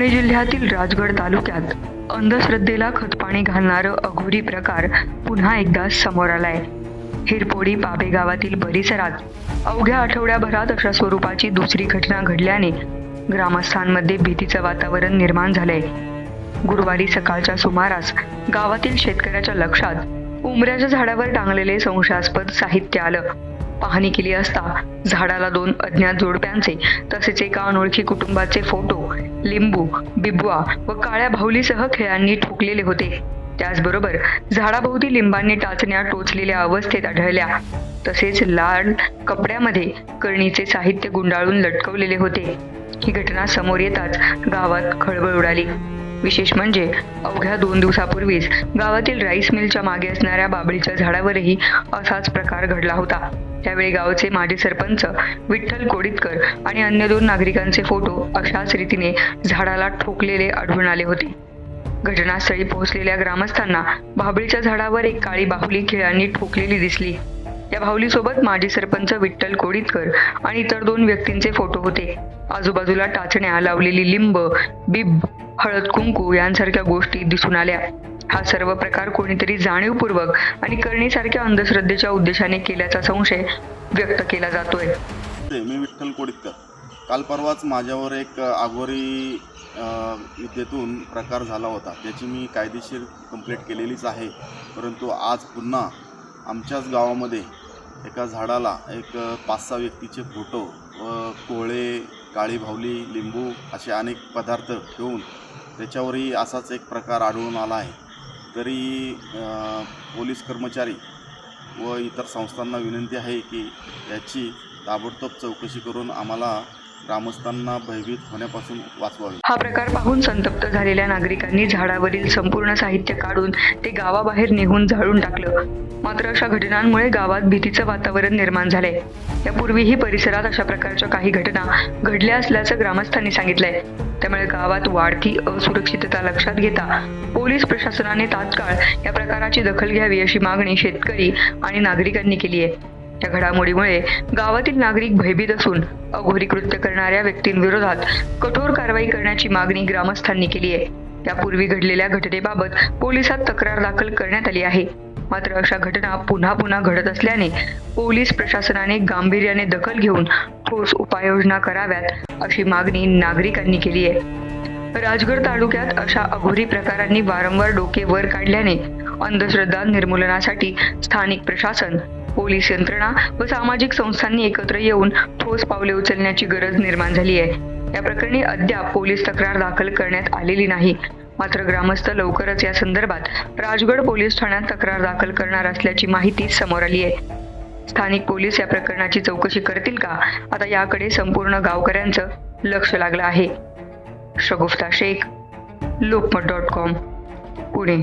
पुणे जिल्ह्यातील राजगड तालुक्यात अंधश्रद्धेला खतपाणी घालणारं अघोरी प्रकार पुन्हा एकदा समोर आलाय. हिरपोडी पाबे गावातील परिसरात अवघ्या आठवड्याभरात अशा स्वरूपाची दुसरी घटना घडल्याने ग्रामस्थांमध्ये भीतीचं वातावरण निर्माण झालंय. गुरुवारी सकाळच्या सुमारास गावातील शेतकऱ्याच्या लक्षात उमऱ्याच्या झाडावर टांगलेले संशयास्पद साहित्य आलं. पाहणी केली असता झाडाला दोन अज्ञात जोडप्यांचे तसेच एका अनोळखी कुटुंबाचे फोटो लिंबू बिबवा व काळ्या भाऊलीसह खेळांनी ठोकलेले होते. त्याचबरोबर झाडाभोवती लिंबांनी टाचण्या टोचलेल्या अवस्थेत आढळल्या. तसेच लाल कपड्यामध्ये करणीचे साहित्य गुंडाळून लटकवलेले होते. ही घटना समोर येताच गावात खळबळ उडाली. विशेष म्हणजे अवघ्या दोन दिवसापूर्वीच गावातील राईस मिलच्या मागे असणाऱ्या बाबळीच्या झाडावरही असाच प्रकार घडला होता. त्यावेळी गावचे माजी सरपंच विठ्ठल कोडितकर आणि अन्य दोन नागरिकांचे फोटो अशाच रीतीने झाडाला ठोकलेले आढळून आले होते. घटनास्थळी पोहोचलेल्या ग्रामस्थांना भाबळीच्या झाडावर एक काळी बाहुली खेळांनी ठोकलेली दिसली. या बाहुलीसोबत माजी सरपंच विठ्ठल कोडितकर आणि इतर दोन व्यक्तींचे फोटो होते. आजूबाजूला टाचण्या लावलेली लिंब बिब हळद कुंकू यांसारख्या गोष्टी दिसून आल्या. हा सर्व प्रकार कोणीतरी जाणीवपूर्वक आणि करणीसारख्या अंधश्रद्धेच्या उद्देशाने केल्याचा संशय व्यक्त केला जातोय. ते मी विठ्ठल कोडितकर काल परवाच माझ्यावर एक आगोरी विद्येतून प्रकार झाला होता. त्याची मी कायदेशीर कंप्लेंट केलेलीच आहे. परंतु आज पुन्हा आमच्याच गावामध्ये एका झाडाला एक पाच सहा व्यक्तीचे फोटो व कोळे काळी भावली लिंबू असे अनेक पदार्थ ठेवून त्याच्यावरही असाच एक प्रकार आढळून आला आहे. तरी पोलीस कर्मचारी व इतर संस्थांना विनंती आहे की याची ताबडतोब चौकशी करून आम्हाला ग्रामस्थांना भयभीत होण्यापासून वाचवावे. हा प्रकार पाहून संतप्त झालेल्या नागरिकांनी झाडावरील संपूर्ण साहित्य काढून ते गावाबाहेर निघून जाळून टाकलं. मात्र अशा घटनांमुळे गावात भीतीचं वातावरण निर्माण झालंय. यापूर्वीही परिसरात अशा प्रकारच्या काही घटना घडल्या असल्याचं ग्रामस्थांनी सांगितलंय. त्यामुळे गावात वाढती असुरक्षितता लक्षात घेता पोलीस प्रशासनाने तात्काळ या प्रकाराची दखल घ्यावी अशी मागणी शेतकरी आणि नागरिकांनी केली आहे. या घडामोडीमुळे गावातील नागरिक भयभीत असून अघोरी कृत्य करणाऱ्या व्यक्तींविरोधात कठोर कारवाई करण्याची मागणी ग्रामस्थांनी केली आहे. त्यापूर्वी घडलेल्या घटनेबाबत पोलिसात तक्रार दाखल करण्यात आली आहे. मात्र अशा घटना पुन्हा पुन्हा घडत असल्याने पोलीस प्रशासनाने गांभीर्याने दखल घेऊन ठोस उपाययोजना कराव्यात अशी मागणी नागरिकांनी केली आहे. राजगड तालुक्यात अशा अघोरी प्रकारांनी वारंवार डोके वर काढल्याने अंधश्रद्धा निर्मूलनासाठी स्थानिक प्रशासन पोलीस यंत्रणा व सामाजिक संस्थांनी एकत्र येऊन ठोस पावले उचलण्याची गरज निर्माण झाली आहे. या प्रकरणी अद्याप पोलीस तक्रार दाखल करण्यात आलेली नाही. मात्र ग्रामस्थ लवकरच या संदर्भात राजगड पोलीस ठाण्यात तक्रार दाखल करणार असल्याची माहिती समोर आली आहे. स्थानिक पोलीस या प्रकरणाची चौकशी करतील का? आता याकडे संपूर्ण गावकऱ्यांचं लक्ष लागलं आहे. Shagufta Shaikh Lokmat dot com Pune.